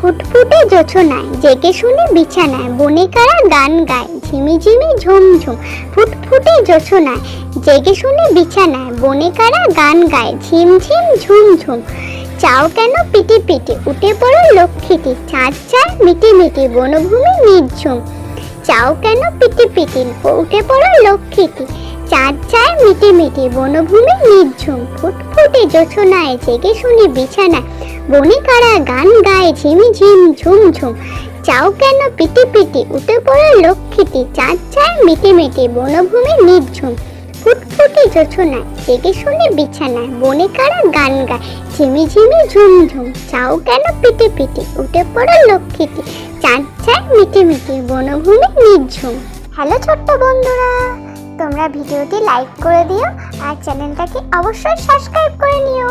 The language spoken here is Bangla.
ফুটে জোছনায়, জেগে শুনে বিছানায়, বনে কারা গান গায়, ঝিমি ঝিমি ঝুম ঝুম ফুট ফুটে জোছনায়, জেগে শুনে বিছানায়, বনে কারা গান গায়, ঝিম ঝিম ঝুম ঝুম। চাও কেন পিটি পিটি, উঠে পড়ো লক্ষ্মীটি, চাঁদ চায় মিটি মিটি, বনভূমি নির্ঝুম। চাও কেন পিটি পিটি, উঠে পড়ো লক্ষ্মীটি, চাঁদ চায় মিটি মিটি, বনভূমি নির্ঝুম। ফুটফুটে জোছনায়, জেগে শুনি বিছানায় বনে কারা গান গায় ঝিমি ঝিম, ঝুম ঝুম। চাও কেন পিটি পিটি, উঠে পড়ে লক্ষ্মীটি। চাঁদ চায় মিটি মিটি, বনভূমি নির্ঝুম। ফুটফুটে জোছনায় জেগে শুনে বিছানায়। বনে কারা গান গায়, ঝিমি ঝিমি, ঝুম ঝুম। চাও কেন পিটি পিটি, উঠে পড়ে লক্ষ্মীটি। চাঁদ চায় মিটি মিটি, বনভূমি নির্ঝুম। হ্যালো ছোট্ট বন্ধুরা, তোমরা ভিডিওটি লাইক করে দিও আর চ্যানেলটাকে অবশ্যই সাবস্ক্রাইব করে নিও।